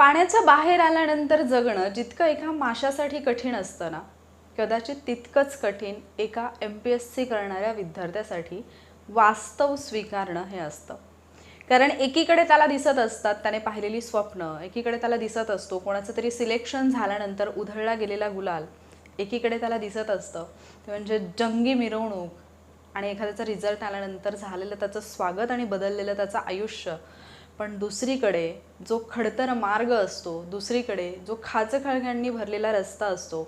पाण्याच्या बाहेर आल्यानंतर जगणं जितकं एका माशासाठी कठीण असतं ना कदाचित तितकंच कठीण एका एम पी एस सी करणाऱ्या विद्यार्थ्यासाठी वास्तव स्वीकारणं हे असतं. कारण एकीकडे त्याला दिसत असतात त्याने पाहिलेली स्वप्न एकीकडे त्याला दिसत असतो कोणाचं तरी सिलेक्शन झाल्यानंतर उधळला गेलेला गुलाल एकीकडे त्याला दिसत असतं. ते म्हणजे जंगी मिरवणूक आणि एखाद्याचा रिझल्ट आल्यानंतर झालेलं त्याचं स्वागत आणि बदललेलं त्याचं आयुष्य पण दुसरीकडे जो खडतर मार्ग असतो दुसरीकडे जो खाचखळग्यांनी भरलेला रस्ता असतो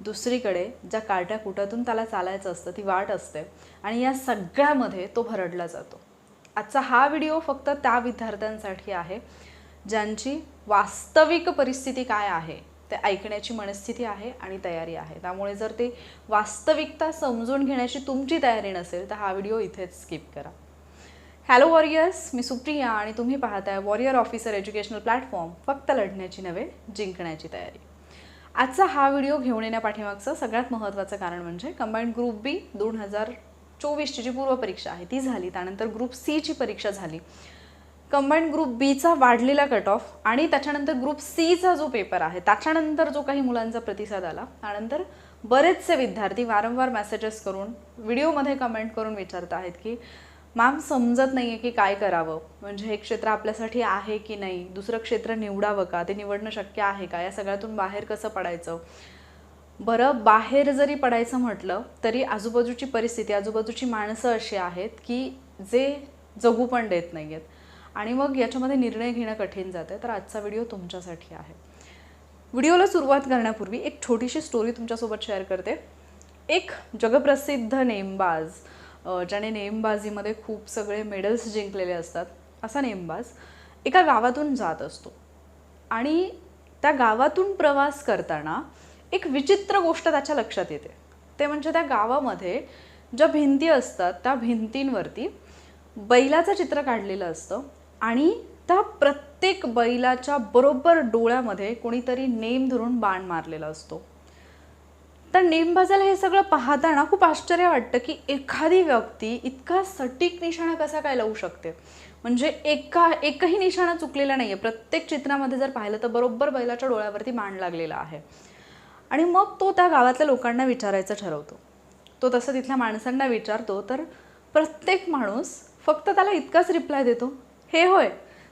दुसरीकडे ज्या काट्या कुटातून त्याला चालायचं असतं ती वाट असते आणि या सगळ्यामध्ये तो भरडला जातो. आजचा हा व्हिडिओ फक्त त्या विद्यार्थ्यांसाठी आहे ज्यांची वास्तविक परिस्थिती काय आहे ते ऐकण्याची मनस्थिती आहे आणि तयारी आहे. त्यामुळे जर ते वास्तविकता समजून घेण्याची तुमची तयारी नसेल तर हा व्हिडिओ इथेच स्किप करा. हॅलो वॉरियर्स मी सुप्रिया आणि तुम्ही पाहताय वॉरियर ऑफिसर एज्युकेशनल प्लॅटफॉर्म फक्त लढण्याची नव्हे जिंकण्याची तयारी. आजचा हा व्हिडिओ घेऊन येण्यापाठीमागचं सगळ्यात महत्त्वाचं कारण म्हणजे कंबाईंड ग्रुप बी दोन हजार चोवीसची जी पूर्वपरीक्षा आहे ती झाली. त्यानंतर ग्रुप सीची परीक्षा झाली. कंबाईंड ग्रुप बीचा वाढलेला कट ऑफ आणि त्याच्यानंतर ग्रुप सीचा जो पेपर आहे त्याच्यानंतर जो काही मुलांचा प्रतिसाद आला त्यानंतर बरेचसे विद्यार्थी वारंवार मेसेजेस करून व्हिडिओमध्ये कमेंट करून विचारत आहेत की मॅम समजत नाही आहे की काय करावं. म्हणजे हे क्षेत्र आपल्यासाठी आहे की नाही? दुसरं क्षेत्र निवडावं का? ते निवडणं शक्य आहे का? या सगळ्यातून बाहेर कसं पडायचं? बरं बाहेर जरी पडायचं म्हटलं तरी आजूबाजूची परिस्थिती आजूबाजूची माणसं अशी आहेत की जे जगू पण देत नाही आहेत आणि मग याच्यामध्ये निर्णय घेणं कठीण जातं आहे. तर आजचा व्हिडिओ तुमच्यासाठी आहे. व्हिडिओला सुरुवात करण्यापूर्वी एक छोटीशी स्टोरी तुमच्यासोबत शेअर करते. एक जगप्रसिद्ध नेमबाज ज्याने नेमबाजीमध्ये खूप सगळे मेडल्स जिंकलेले असतात असा नेमबाज एका गावातून जात असतो. आणि त्या गावातून प्रवास करताना एक विचित्र गोष्ट त्याच्या लक्षात येते. ते म्हणजे त्या गावामध्ये ज्या भिंती असतात त्या भिंतींवरती बैलाचं चित्र काढलेलं असतं आणि त्या प्रत्येक बैलाच्या बरोबर डोळ्यामध्ये कोणीतरी नेम धरून बाण मारलेला असतो. तर नेमबाजाला हे सगळं पाहताना खूप आश्चर्य वाटतं की एखादी व्यक्ती इतका सटीक निशाणा कसा काय लावू शकते? म्हणजे एका एकही निशाणा चुकलेला नाही आहे प्रत्येक चित्रामध्ये जर पाहिलं तर बरोबर बैलाच्या डोळ्यावरती मांड लागलेला आहे. आणि मग तो त्या गावातल्या लोकांना विचारायचं ठरवतो. तो तसं तिथल्या माणसांना विचारतो तर प्रत्येक माणूस फक्त त्याला इतकाच रिप्लाय देतो? हे होय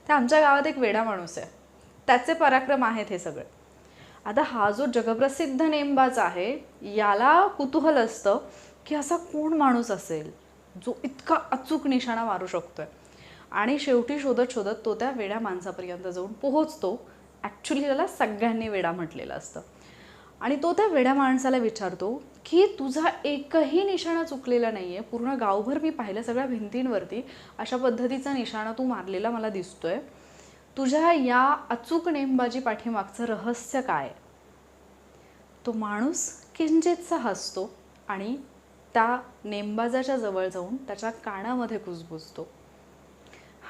ते आमच्या गावात एक वेडा माणूस आहे. त्याचे पराक्रम आहेत हे सगळे. आता हा जो जगप्रसिद्ध नेमबाज आहे याला कुतूहल असतं की असा कोण माणूस असेल जो इतका अचूक निशाणा मारू शकतोय. आणि शेवटी शोधत शोधत तो त्या वेड्या माणसापर्यंत जाऊन पोहोचतो. ॲक्च्युली त्याला सगळ्यांनी वेडा म्हटलेलं असतं. आणि तो त्या वेड्या माणसाला विचारतो की तुझा एकही निशाणा चुकलेला नाही आहे पूर्ण गावभर मी पाहिलं सगळ्या भिंतींवरती अशा पद्धतीचा निशाणा तू मारलेला मला दिसतोय. तुझ्या या अचूक नेमबाजी पाठीमागचं रहस्य काय? तो माणूस किंचितसा हसतो आणि त्या नेमबाजाच्या जवळ जाऊन त्याच्या कानामध्ये कुजबुजतो.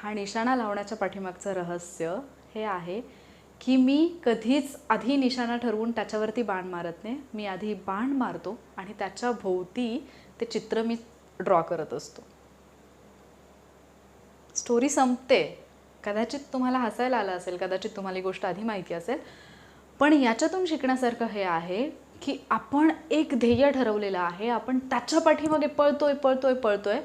हा निशाणा लावण्याच्या पाठीमागचं रहस्य हे आहे की मी कधीच आधी निशाणा ठरवून त्याच्यावरती बाण मारत नाही. मी आधी बाण मारतो आणि त्याच्या भोवती ते चित्र मी ड्रॉ करत असतो. स्टोरी संपते. कदाचित तुम्हाला हसायला आलं असेल कदाचित तुम्हाला ही गोष्ट आधी माहिती असेल पण याच्यातून शिकण्यासारखं हे आहे की आपण एक ध्येय ठरवलेलं आहे आपण त्याच्या पाठीमागे पळतोय पळतोय पळतोय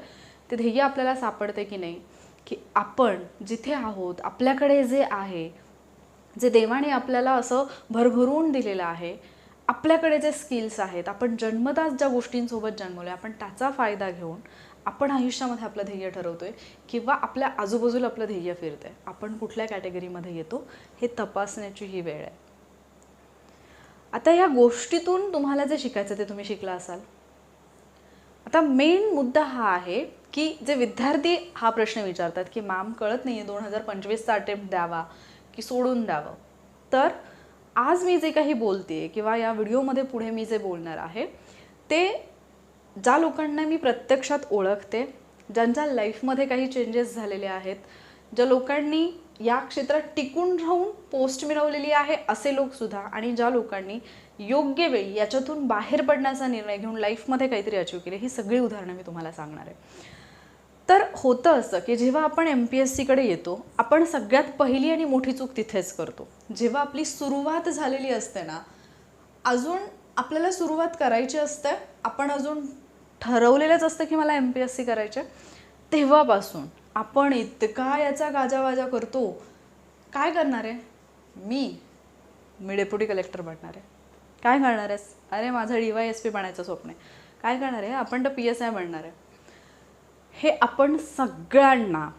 ते ध्येय आपल्याला सापडते की नाही? की आपण जिथे आहोत आपल्याकडे जे आहे जे देवाने आपल्याला असं भरभरून दिलेलं आहे आपल्याकडे जे स्किल्स आहेत आपण जन्मताच ज्या गोष्टींसोबत जन्मलो आपण त्याचा फायदा घेऊन आपण आयुष्यामध्ये आपलं ध्येय ठरवतो आहे किंवा आपल्या आजूबाजूला आपलं ध्येय फिरतंय. आपण कुठल्या कॅटेगरीमध्ये येतो हे तपासण्याची ही वेळ आहे. आता या गोष्टीतून तुम्हाला जे शिकायचं ते तुम्ही शिकला असाल. आता मेन मुद्दा हा आहे की जे विद्यार्थी हा प्रश्न विचारतात की मॅम कळत नाही आहे दोन हजार पंचवीसचा अटेम्प्ट द्यावा की सोडून द्यावं? तर आज मी जे काही बोलते किंवा या व्हिडिओमध्ये पुढे मी जे बोलणार आहे ते ज्या लोकांना मी प्रत्यक्षात ओळखते ज्यांच्या लाईफमध्ये काही चेंजेस झालेले आहेत ज्या लोकांनी या क्षेत्रात टिकून राहून पोस्ट मिळवलेली आहे असे लोकसुद्धा आणि ज्या लोकांनी योग्य वेळी याच्यातून बाहेर पडण्याचा निर्णय घेऊन लाईफमध्ये काहीतरी अचीव केले ही सगळी उदाहरणं मी तुम्हाला सांगणार आहे. तर होतं असं की जेव्हा आपण एम पी एस सीकडे येतो आपण सगळ्यात पहिली आणि मोठी चूक तिथेच करतो. जेव्हा आपली सुरुवात झालेली असते ना अजून आपल्याला सुरुवात करायची असते आपण अजून ठरवलेलंच असतं की मला एम पी एस सी करायचे तेव्हापासून आपण इतका याचा गाजावाजा करतो. काय करणार आहे? मी मी डेप्युटी कलेक्टर बनणार आहे. काय करणार आहेस? अरे माझं डी वाय एस पी बनायचं स्वप्न आहे. काय करणार आहे? आपण तर पी एस आय बनणार आहे. हे आपण सगळ्यांना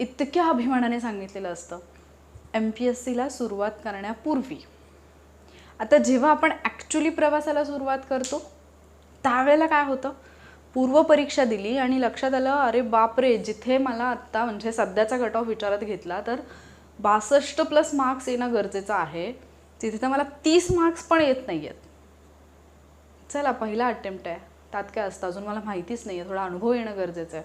इतक्या अभिमानाने सांगितलेलं असतं. एम पी एस सीला सुरुवात करण्यापूर्वी. आता जेव्हा आपण ॲक्च्युली प्रवासाला सुरुवात करतो त्यावेळेला काय होतं? पूर्वपरीक्षा दिली आणि लक्षात आलं अरे बापरे जिथे मला आत्ता म्हणजे सध्याचा कट ऑफ विचारात घेतला तर बासष्ट प्लस मार्क्स येणं गरजेचं आहे. तिथे तर मला तीस मार्क्स पण येत नाही आहेत चला पहिला अटेम्प्ट आहे. त्यात काय असतं? अजून मला माहितीच नाही आहे थोडा अनुभव येणं गरजेचं आहे.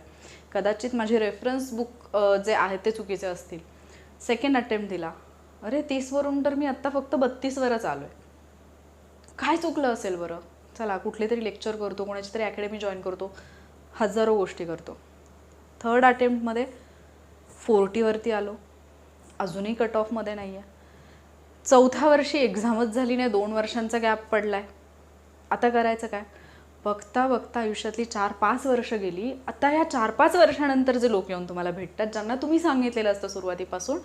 कदाचित माझे रेफरन्स बुक जे आहेत ते चुकीचे असतील. सेकंड अटेम्प्ट दिला. अरे तीसवरून तर मी आत्ता फक्त बत्तीसवरच आलो आहे काय चुकलं असेल बरं? चला कुठले तरी लेक्चर करतो कोणाची तरी अकॅडमी जॉईन करतो हजारो गोष्टी करतो. थर्ड अटेम्प्टमध्ये फोर्टीवरती आलो. अजूनही कट ऑफमध्ये नाही आहे चौथ्या वर्षी एक्झामच झाली नाही दोन वर्षांचा गॅप पडला आहे आता करायचं काय? बघता बघता आयुष्यातली चार पाच वर्ष गेली. आता ह्या चार पाच वर्षानंतर जे लोक येऊन तुम्हाला भेटतात ज्यांना तुम्ही सांगितलेलं असतं सुरुवातीपासून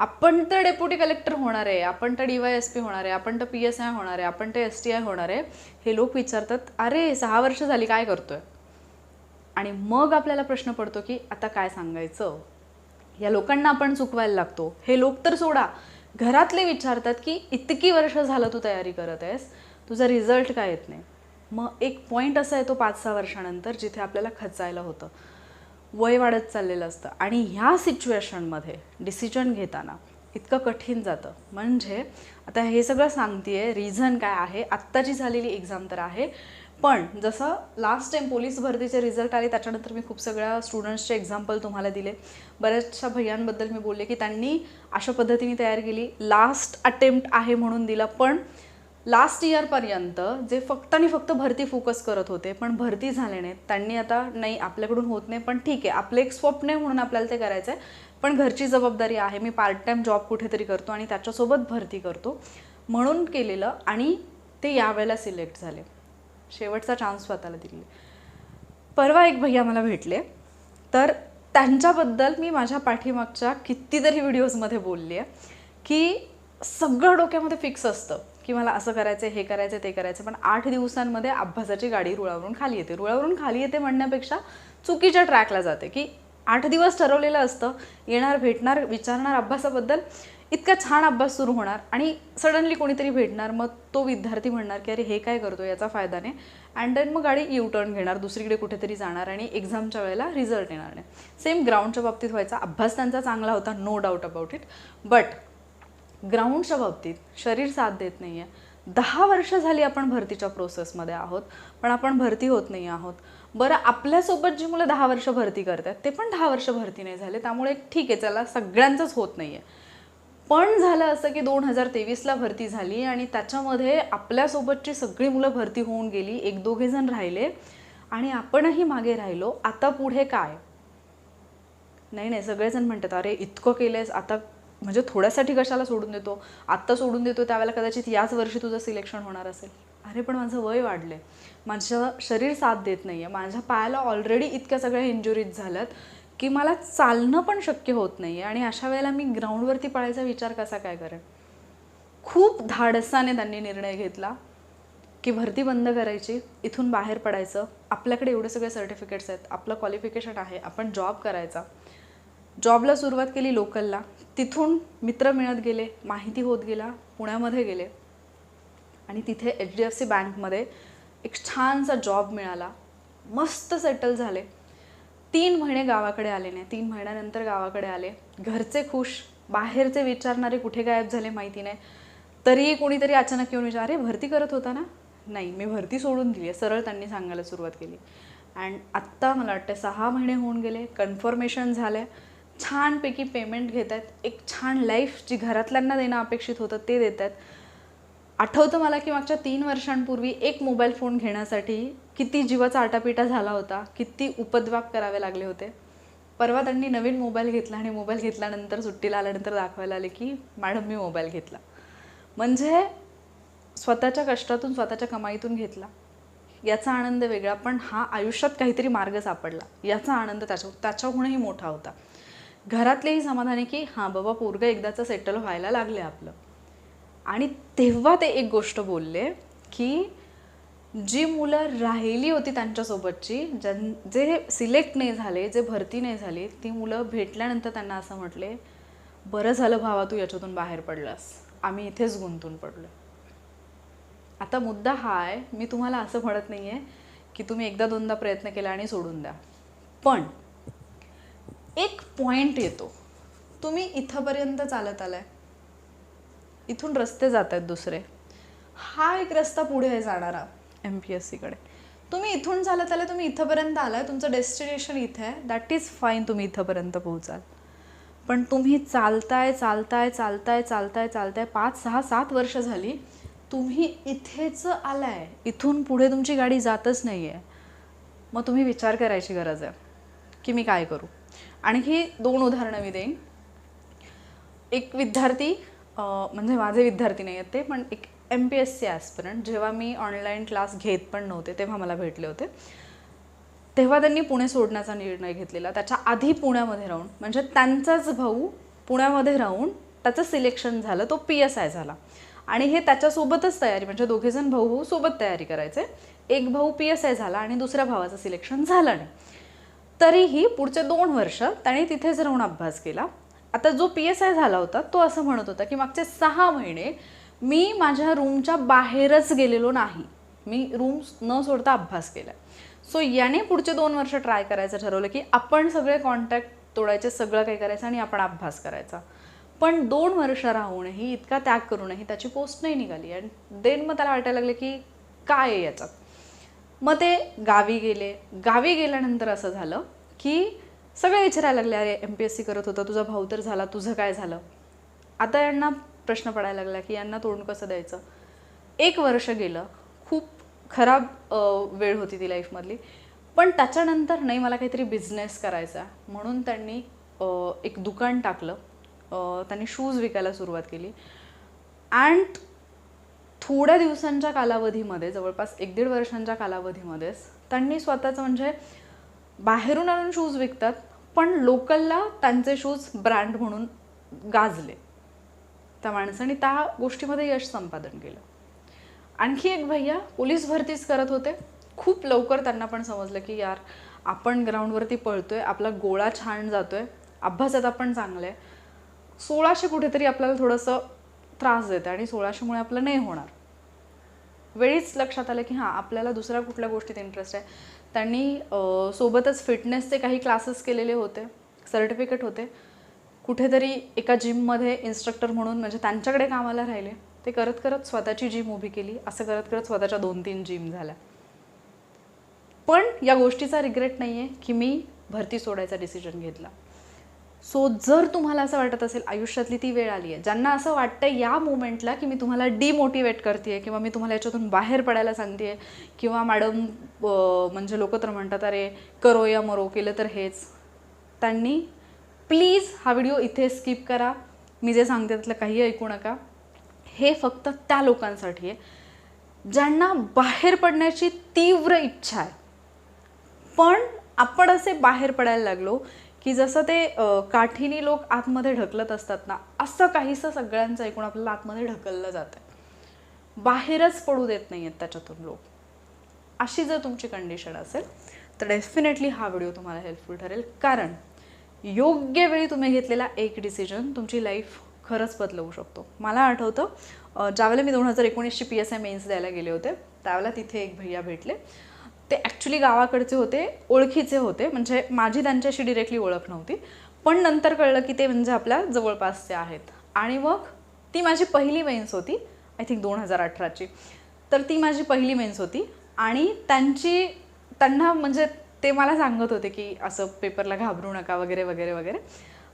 आपण तर डेप्युटी कलेक्टर होणार आहे आपण तर डी वाय एस पी होणार आहे आपण तर पी एस आय होणार आहे आपण तर एस टी आय होणार आहे हे लोक विचारतात अरे सहा वर्ष झाली काय करतोय? आणि मग आपल्याला प्रश्न पडतो की आता काय सांगायचं? या लोकांना आपण चुकवायला लागतो. हे लोक तर सोडा. घरातले विचारतात की इतकी वर्ष झालं तू तयारी करत आहेस तुझा रिझल्ट काय येत नाही? मग एक पॉईंट असा येतो पाच सहा वर्षानंतर जिथे आपल्याला खचायला होतं. वय वाढत चाललेलं असतं. आणि ह्या सिच्युएशनमध्ये डिसिजन घेताना इतकं कठीण जातं. म्हणजे आता हे सगळं सांगते रिझन काय आहे? आत्ताची झालेली एक्झाम तर आहे. पण जसं लास्ट टाइम पोलीस भरतीचे रिझल्ट आले त्याच्यानंतर मी खूप सगळ्या स्टुडंट्सचे एक्झाम्पल तुम्हाला दिले. बऱ्याचशा भैयांबद्दल मी बोलले की त्यांनी अशा पद्धतीने तयार केली. लास्ट अटेम्प्ट आहे म्हणून दिला. पण लास्ट इयरपर्यंत जे फक्त आणि फक्त भरती फोकस करत होते पण भरती झाले नाहीत. त्यांनी आता नाही आपल्याकडून होत नाही पण ठीक आहे. आपलं एक स्वप्न आहे म्हणून आपल्याला ते करायचं आहे पण घरची जबाबदारी आहे. मी पार्ट टाईम जॉब कुठेतरी करतो आणि त्याच्यासोबत भरती करतो. म्हणून केलेलं आणि ते यावेळेला सिलेक्ट झाले. शेवटचा चान्स स्वतःला दिले परवा एक भैया मला भेटले. तर त्यांच्याबद्दल मी माझ्या पाठीमागच्या कितीतरी व्हिडिओजमध्ये बोलली आहे की सगळं डोक्यामध्ये फिक्स असतं. की मला असं करायचं हे करायचं ते करायचं पण आठ दिवसांमध्ये अभ्यासाची गाडी रुळावरून खाली येते. रुळावरून खाली येते म्हणण्यापेक्षा चुकीच्या ट्रॅकला जाते की आठ दिवस ठरवलेलं असतं येणार भेटणार विचारणार अभ्यासाबद्दल इतका छान अभ्यास सुरू होणार आणि सडनली कोणीतरी भेटणार मग तो विद्यार्थी म्हणणार की अरे हे काय करतो याचा फायदा नाही. अँड देन मग गाडी यू टर्न घेणार दुसरीकडे कुठेतरी जाणार आणि एक्झामच्या वेळेला रिझल्ट येणार नाही. सेम ग्राउंडच्या बाबतीत व्हायचा अभ्यास त्यांचा चांगला होता no doubt about it but ग्राउंडच्या बाबतीत शरीर साथ देत नाही आहे दहा वर्ष झाली आपण भरतीच्या प्रोसेसमध्ये आहोत पण आपण भरती होत नाही आहोत. बरं आपल्यासोबत जी मुलं दहा वर्ष भरती करतात ते पण दहा वर्ष भरती नाही झाले त्यामुळे ठीक आहे चला सगळ्यांचंच होत नाही आहे पण झालं असं की दोन हजार तेवीसला भरती झाली आणि त्याच्यामध्ये आपल्यासोबतची सगळी मुलं भरती होऊन गेली एक दोघे जण राहिले आणि आपणही मागे राहिलो. आता पुढे काय? नाही नाही सगळेजण म्हणतात अरे इतकं केलंयस आता म्हणजे थोड्यासाठी कशाला सोडून देतो? आत्ता सोडून देतो त्यावेळेला कदाचित याच वर्षी तुझं सिलेक्शन होणार असेल. अरे पण माझं वय वाढलं आहे माझं शरीर साथ देत नाही आहे माझ्या पायाला ऑलरेडी इतक्या सगळ्या इंजुरीज झाल्यात की मला चालणं पण शक्य होत नाही आहे आणि अशा वेळेला मी ग्राउंडवरती पळायचा विचार कसा काय करेन? खूप धाडसाने त्यांनी निर्णय घेतला की भरती बंद करायची इथून बाहेर पडायचं. आपल्याकडे एवढे सगळे सर्टिफिकेट्स आहेत आपलं क्वालिफिकेशन आहे आपण जॉब करायचा. जॉबला सुरुवात केली लोकलला. तिथून मित्र मिळत गेले माहिती होत गेला पुण्यामध्ये गेले. आणि तिथे एच डी एफ सी बँकमध्ये एक छानसा जॉब मिळाला. मस्त सेटल झाले. तीन महिने गावाकडे आले नाही. तीन महिन्यानंतर गावाकडे आले. घरचे खुश. बाहेरचे विचारणारे कुठे गायब झाले माहिती नाही. तरीही कोणीतरी अचानक येऊन विचार अरे भरती करत होता ना? नाही मी भरती सोडून दिली आहे. सरळ त्यांनी सांगायला सुरुवात केली. अँड आत्ता मला वाटतं सहा महिने होऊन गेले. कन्फर्मेशन झालं आहे छानपैकी पेमेंट घेत आहेत एक छान लाईफ जी घरातल्यांना देणं अपेक्षित होतं ते देत आहेत आठवतं मला की मागच्या तीन वर्षांपूर्वी एक मोबाईल फोन घेण्यासाठी किती जीवाचा आटापिटा झाला होता किती उपद्व्याप करावे लागले होते. परवा त्यांनी नवीन मोबाईल घेतला आणि मोबाईल घेतल्यानंतर सुट्टीला आल्यानंतर दाखवायला आले की मॅडम मी मोबाईल घेतला. म्हणजे स्वतःच्या कष्टातून स्वतःच्या कमाईतून घेतला. याचा आनंद वेगळा पण हा आयुष्यात काहीतरी मार्ग सापडला. याचा आनंद त्याच्या त्याच्याहूनही मोठा होता. घरातलेही समाधानी की हां बाबा पोरगं एकदाचं सेटल व्हायला लागले आपलं. आणि तेव्हा ते एक गोष्ट बोलले की जी मुलं राहिली होती त्यांच्यासोबतची ज्यां जे सिलेक्ट नाही झाले जे भरती नाही झाली ती मुलं भेटल्यानंतर त्यांना असं म्हटले बरं झालं भावा तू याच्यातून बाहेर पडलास. आम्ही इथेच गुंतून पडलो आता मुद्दा हा आहे मी तुम्हाला असं म्हणत नाही आहे की तुम्ही एकदा दोनदा प्रयत्न केला आणि सोडून द्या. पण एक पॉइंट येतो. तुम्ही इथंपर्यंत चालत आलाय. इथून रस्ते जात आहेत दुसरे. हा एक रस्ता पुढे आहे जाणारा एम पी एस सीकडे तुम्ही इथून चालत आलाय तुम्ही इथंपर्यंत आलाय तुमचं डेस्टिनेशन इथे आहे. दॅट इज फाईन तुम्ही इथंपर्यंत पोहोचाल. पण तुम्ही चालताय चालताय चालताय चालताय चालताय पाच सहा सात वर्ष झाली तुम्ही इथेच आलाय. इथून पुढे तुमची गाडी जातच नाही आहे मग तुम्ही विचार करायची गरज आहे की मी काय करू? आणखी दोन उदाहरणं मी देईन. एक विद्यार्थी म्हणजे माझे विद्यार्थी नाही आहेत ते पण एक M P S C aspirant जेव्हा मी ऑनलाईन क्लास घेत पण नव्हते तेव्हा मला भेटले होते. तेव्हा त्यांनी पुणे सोडण्याचा निर्णय घेतलेला. त्याच्या आधी पुण्यामध्ये राहून म्हणजे त्यांचाच भाऊ पुण्यामध्ये राहून त्याचं सिलेक्शन झालं तो पी एस आय झाला. आणि हे त्याच्यासोबतच तयारी म्हणजे दोघेजण भाऊ भाऊ सोबत तयारी करायचे. एक भाऊ पी एस आय झाला आणि दुसऱ्या भावाचं सिलेक्शन झालं नाही. तरीही पुढचे दोन वर्ष त्याने तिथेच राहून अभ्यास केला. आता जो पी एस आय झाला होता तो असं म्हणत होता की मागचे सहा महिने मी माझ्या रूमच्या बाहेरच गेलेलो नाही. मी रूम न सोडता अभ्यास केला. सो याने पुढचे दोन वर्ष ट्राय करायचं ठरवलं की आपण सगळे कॉन्टॅक्ट तोडायचे सगळं काही करायचं आणि आपण अभ्यास करायचा. पण दोन वर्ष राहूनही इतका त्याग करूनही त्याची पोस्ट नाही निघाली. आणि देन मग त्याला वाटायला लागलं की काय आहे याच्यात? मग ते गावी गेले. गावी गेल्यानंतर असं झालं की सगळे विचारायला लागले अरे एम पी एस सी करत होता तुझा भाऊ तर झाला तुझं काय झालं? आता यांना प्रश्न पडायला लागला की यांना तोंड कसं द्यायचं? एक वर्ष गेलं खूप खराब वेळ होती ती लाईफमधली पण त्याच्यानंतर नाही मला काहीतरी बिझनेस करायचा आहे. म्हणून त्यांनी एक दुकान टाकलं. त्यांनी शूज विकायला सुरुवात केली. अँड थोड्या दिवसांच्या कालावधीमध्ये जवळपास एक दीड वर्षांच्या कालावधीमध्येच त्यांनी स्वतःचं म्हणजे बाहेरून आणून शूज विकतात पण लोकलला त्यांचे शूज ब्रँड म्हणून गाजले. त्या माणसाने त्या गोष्टीमध्ये यश संपादन केलं. आणखी एक भैया पोलीस भरतीच करत होते. खूप लवकर त्यांना पण समजलं की यार आपण ग्राउंडवरती पळतोय आपला गोळा छान जातोय अभ्यासात आपण चांगलं आहे. सोळाशे कुठेतरी आपल्याला थोडंसं त्रास देतं आणि सोळाशेमुळे आपलं नाही होणार. वेळीच लक्षात आलं की हां आपल्याला दुसऱ्या कुठल्या गोष्टीत इंटरेस्ट आहे. त्यांनी सोबतच फिटनेसचे काही क्लासेस केलेले होते सर्टिफिकेट होते. कुठेतरी एका जिममध्ये इन्स्ट्रक्टर म्हणून म्हणजे त्यांच्याकडे कामाला राहिले. ते करत करत स्वतःची जिम उभी केली. असं करत करत स्वतःच्या दोन तीन जिम झाल्या. पण या गोष्टीचा रिग्रेट नाही आहे की मी भरती सोडायचा डिसिजन घेतला. सो जर तुम्हाला असं वाटत असेल आयुष्यातली ती वेळ आली आहे ज्यांना असं वाटतं या मोमेंटला की मी तुम्हाला डिमोटिवेट करते किंवा मी तुम्हाला याच्यातून बाहेर पडायला सांगते किंवा मॅडम म्हणजे लोक तर म्हणतात अरे करो या मरो केलं तर हेच. त्यांनी प्लीज हा व्हिडिओ इथे स्किप करा मी जे सांगते त्यातलं काही ऐकू नका. हे फक्त त्या लोकांसाठी आहे ज्यांना बाहेर पडण्याची तीव्र इच्छा आहे. पण आपण असे बाहेर पडायला लागलो की जसं ते काठीनी लोक आतमध्ये ढकलत असतात ना असं काहीसं सगळ्यांचं ऐकून आपल्याला आतमध्ये ढकललं जातं बाहेरच पडू देत नाही आहेत त्याच्यातून लोक. अशी जर तुमची कंडिशन असेल तर डेफिनेटली हा व्हिडिओ तुम्हाला हेल्पफुल ठरेल. कारण योग्य वेळी तुम्ही घेतलेला एक डिसिजन तुमची लाईफ खरंच बदलवू शकतो. मला आठवतं ज्यावेळेला मी दोन हजार एकोणीसची पी एस आय मेन्स द्यायला गेले होते त्यावेळेला तिथे एक भैया भेटले. ते ॲक्च्युली गावाकडचे होते ओळखीचे होते. म्हणजे माझी त्यांच्याशी डिरेक्टली ओळख नव्हती. पण नंतर कळलं की ते म्हणजे आपल्या जवळपासचे आहेत. आणि मग ती माझी पहिली मेन्स होती आय थिंक दोन हजार अठराची. तर ती माझी पहिली मेन्स होती. आणि त्यांची त्यांना म्हणजे ते मला सांगत होते की असं पेपरला घाबरू नका वगैरे वगैरे वगैरे.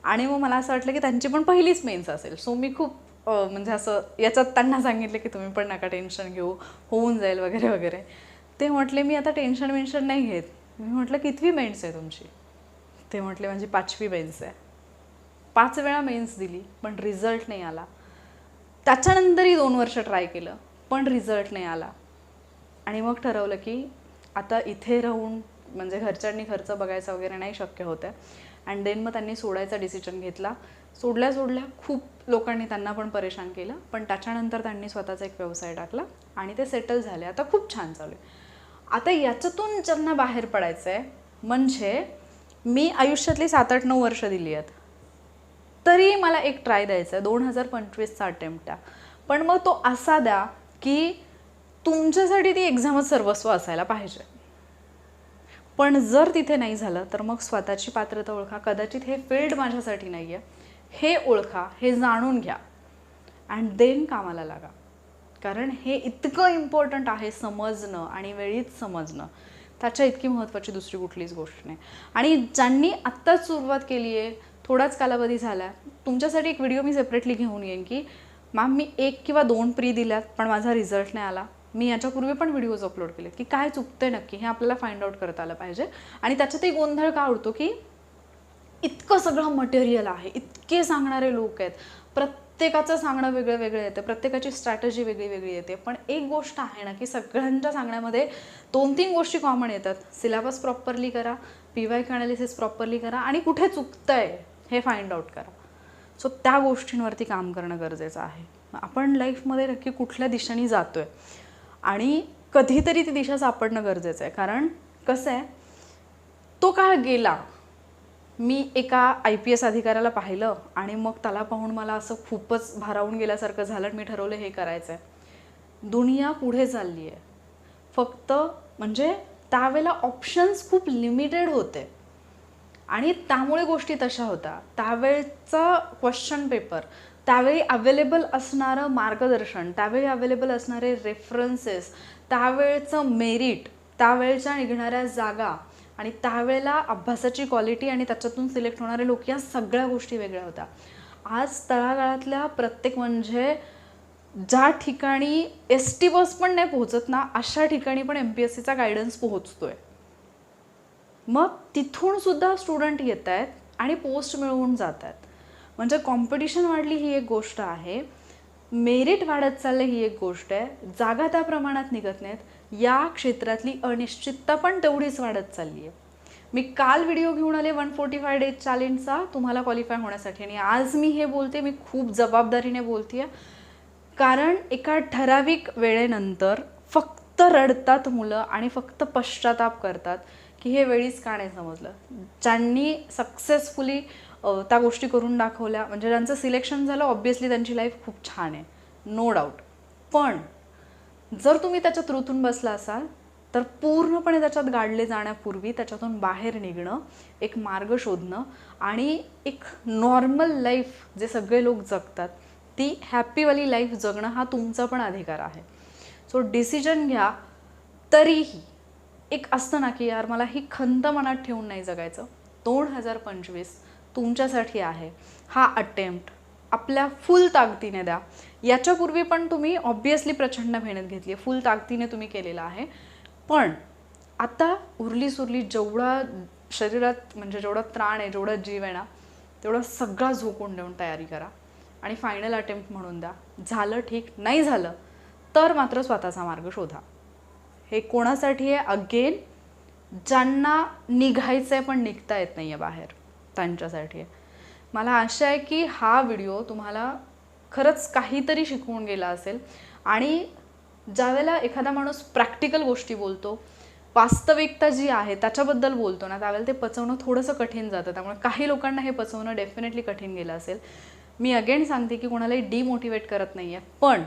आणि मग मला असं वाटलं की त्यांची पण पहिलीच मेन्स असेल. सो मी खूप म्हणजे असं याच्यात त्यांना सांगितलं की तुम्ही पण नका टेन्शन घेऊ होऊन जाईल वगैरे वगैरे. ते म्हटले मी आता टेन्शन वेन्शन नाही घेत. मी म्हटलं कितवी मेन्स आहे तुमची? ते म्हटले म्हणजे पाचवी मेन्स आहे. पाच वेळा मेन्स दिली पण रिझल्ट नाही आला. त्याच्यानंतरही दोन वर्ष ट्राय केलं पण रिझल्ट नाही आला. आणि मग ठरवलं की आता इथे राहून म्हणजे घरच्यांनी खर्च बघायचा वगैरे नाही शक्य होतं अँड देन मग त्यांनी सोडायचा डिसिजन घेतला. सोडल्या सोडल्या खूप लोकांनी त्यांना पण परेशान केलं पण त्याच्यानंतर त्यांनी स्वतःचा एक व्यवसाय टाकला आणि ते सेटल झाले. आता खूप छान चालू आहे. आता याच्यातून ज्यांना बाहेर पडायचं आहे म्हणजे मी आयुष्यातली सात आठ नऊ वर्ष दिली आहेत. तरी मला एक ट्राय द्यायचा आहे दोन हजार पंचवीसचा अटेम्प्ट आहे. पण मग तो असा द्या की तुमच्यासाठी ती एक्झामच सर्वस्व असायला पाहिजे. पण जर तिथे नाही झालं तर मग स्वतःची पात्रता ओळखा. कदाचित हे फील्ड माझ्यासाठी नाही आहे हे ओळखा हे जाणून घ्या. अँड देन कामाला लागा. कारण हे इतकं इम्पॉर्टंट आहे समजणं आणि वेळीच समजणं. त्याच्या इतकी महत्त्वाची दुसरी कुठलीच गोष्ट नाही. आणि ज्यांनी आत्ताच सुरुवात केली आहे थोडाच कालावधी झाला तुमच्यासाठी एक व्हिडिओ मी सेपरेटली घेऊन येईन की मॅम मी एक किंवा दोन प्री दिल्यात पण माझा रिझल्ट नाही आला. मी याच्यापूर्वी पण व्हिडिओज अपलोड केले की काय चुकतंय नक्की हे आपल्याला फाइंड आउट करता आलं पाहिजे. आणि त्याच्यातही गोंधळ का उडतो की इतकं सगळं मटेरियल आहे इतके सांगणारे लोक आहेत. प्रत्येक प्रत्येकाचं सांगणं वेगळं वेगळं येतं प्रत्येकाची स्ट्रॅटजी वेगळी वेगळी येते. पण एक गोष्ट आहे ना की सगळ्यांच्या सांगण्यामध्ये दोन तीन गोष्टी कॉमन येतात. सिलेबस प्रॉपरली करा पी वाय अनालिसिस प्रॉपरली करा आणि कुठे चुकतं आहे हे फाइंड आउट करा. सो त्या गोष्टींवरती काम करणं गरजेचं आहे. आपण लाईफमध्ये नक्की कुठल्या दिशेने जातो आहे आणि कधीतरी ती दिशा सापडणं गरजेचं आहे. कारण कसं आहे तो काळ गेला मी एका आय पी एस अधिकाऱ्याला पाहिलं आणि मग त्याला पाहून मला असं खूपच भारावून गेल्यासारखं झालं आणि मी ठरवलं हे करायचं आहे दुनिया पुढे चालली आहे फक्त म्हणजे त्यावेळेला ऑप्शन्स खूप लिमिटेड होते. आणि त्यामुळे गोष्टी तशा होत्या. त्यावेळचा क्वेश्चन पेपर त्यावेळी अवेलेबल असणारं मार्गदर्शन त्यावेळी अवेलेबल असणारे रेफरन्सेस त्यावेळचं मेरिट त्यावेळच्या निघणाऱ्या जागा आणि त्यावेळेला अभ्यासाची क्वालिटी आणि त्याच्यातून सिलेक्ट होणारे लोक या सगळ्या गोष्टी वेगळ्या होत्या. आज तळागाळातल्या प्रत्येक म्हणजे ज्या ठिकाणी एस टी बस पण नाही पोहोचत ना अशा ठिकाणी पण एम पी एस सीचा गायडन्स पोहोचतोय. मग तिथून सुद्धा स्टुडंट येत आहेत आणि पोस्ट मिळवून जात आहेत. म्हणजे कॉम्पिटिशन वाढली ही एक गोष्ट आहे. मेरिट वाढत चाललं ही एक गोष्ट आहे. जागा त्या प्रमाणात निघत नाहीत. या क्षेत्रातली अनिश्चितता पण तेवढीच वाढत चालली आहे मी काल व्हिडिओ घेऊन आले वन फोर्टी फाय डेज चॅलेंजचा तुम्हाला क्वालिफाय होण्यासाठी. आणि आज मी हे बोलते मी खूप जबाबदारीने बोलते कारण एका ठराविक वेळेनंतर फक्त रडतात मुलं आणि फक्त पश्चाताप करतात की हे वेळीच का नाही समजलं. ज्यांनी सक्सेसफुली त्या गोष्टी करून दाखवल्या म्हणजे ज्यांचं सिलेक्शन झालं ऑब्विसली त्यांची लाईफ खूप छान आहे. नो डाऊट पण जर तुम्ही त्याच्यात रुतून बसला असाल तर पूर्णपणे त्याच्यात गाडले जाण्यापूर्वी त्याच्यातून बाहेर निघणं एक मार्ग शोधणं आणि एक नॉर्मल लाईफ जे सगळे लोक जगतात ती हॅपीवाली लाईफ जगणं हा तुमचा पण अधिकार आहे. सो डिसिजन घ्या तरीही एक असतं ना की यार मला ही खंत मनात ठेवून नाही जगायचं. दोन हजार पंचवीस तुमच्यासाठी आहे. हा अटेम्प्ट आपल्या फुल ताकदीने द्या. याच्यापूर्वी पण तुम्ही ऑब्वियसली प्रचंड मेहनत घेतली आहे. फुल ताकदीने तुम्ही केलेला आहे. पण आता उरली सुरली जेवढा शरीरात म्हणजे जेवढा त्राण आहे जेवढा जीव आहे ना तेवढा सगळा झोकून देऊन तयारी करा. आणि फायनल अटेम्प्ट म्हणून द्या. झालं ठीक नाही झालं तर मात्र स्वतःचा मार्ग शोधा. हे कोणासाठी आहे? अगेन ज्यांना निघायचं आहे पण निघता येत नाही आहे बाहेर त्यांच्यासाठी आहे. मला आशा आहे की हा व्हिडिओ तुम्हाला खरंच काहीतरी शिकवून गेला असेल. आणि ज्यावेळेला एखादा माणूस प्रॅक्टिकल गोष्टी बोलतो वास्तविकता जी आहे त्याच्याबद्दल बोलतो ना त्यावेळेला ते पचवणं थोडंसं कठीण जातं. त्यामुळे काही लोकांना हे पचवणं डेफिनेटली कठीण गेलं असेल. मी अगेन सांगते की कोणालाही डिमोटिवेट करत नाही आहे पण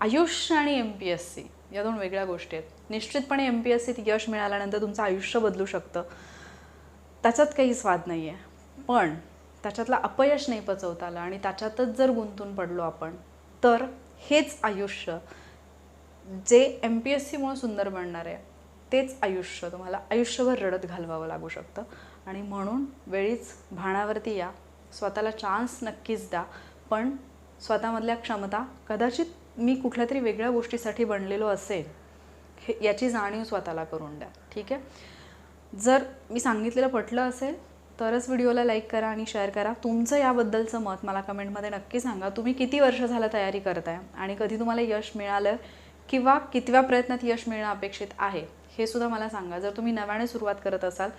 आयुष्य आणि एम पी एस सी या दोन वेगळ्या गोष्टी आहेत. निश्चितपणे एम पी एस सीत यश मिळाल्यानंतर तुमचं आयुष्य बदलू शकतं. त्याच्यात काही स्वाद नाही आहे पण त्याच्यातला अपयश नाही पचवता आलं आणि त्याच्यातच जर गुंतून पडलो आपण तर हेच आयुष्य जे एम पी एस सीमुळे सुंदर बनणार आहे तेच आयुष्य तुम्हाला आयुष्यभर रडत घालवावं लागू शकतं. आणि म्हणून वेळीच भाणावरती या. स्वतःला चान्स नक्कीच द्या. पण स्वतःमधल्या क्षमता कदाचित मी कुठल्या तरी वेगळ्या गोष्टीसाठी बनलेलो असेल हे याची जाणीव स्वतःला करून द्या. ठीक आहे? जर मी सांगितलेलं पटलं असेल तरच व्हिडिओला लाईक करा आणि शेअर करा. तुमचं याबद्दलचं मत मला कमेंटमध्ये नक्की सांगा. तुम्ही किती वर्ष झालं तयारी करताय आणि कधी तुम्हाला यश मिळालं किंवा कितव्या प्रयत्नात यश मिळणं अपेक्षित आहे हे सुद्धा मला सांगा. जर तुम्ही नव्याने सुरुवात करत असाल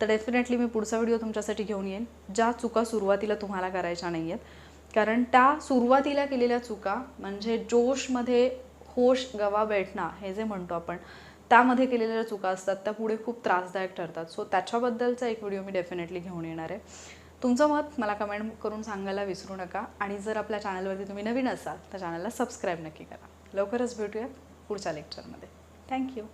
तर डेफिनेटली मी पुढचा व्हिडिओ तुमच्यासाठी घेऊन येईन. ज्या चुका सुरुवातीला तुम्हाला करायच्या नाही आहेत कारण त्या सुरुवातीला केलेल्या चुका म्हणजे जोशमध्ये होश गवा बैठणं हे जे म्हणतो आपण त्यामध्ये केलेल्या चुका असतात त्या पुढे खूप त्रासदायक ठरतात. सो त्याच्याबद्दलचा एक व्हिडिओ मी डेफिनेटली घेऊन येणार आहे. तुमचं मत मला कमेंट करून सांगायला विसरू नका. आणि जर आपल्या चॅनलवरती तुम्ही नवीन असाल तर चॅनलला सबस्क्राईब नक्की करा. लवकरच भेटूयात पुढच्या लेक्चरमध्ये थँक्यू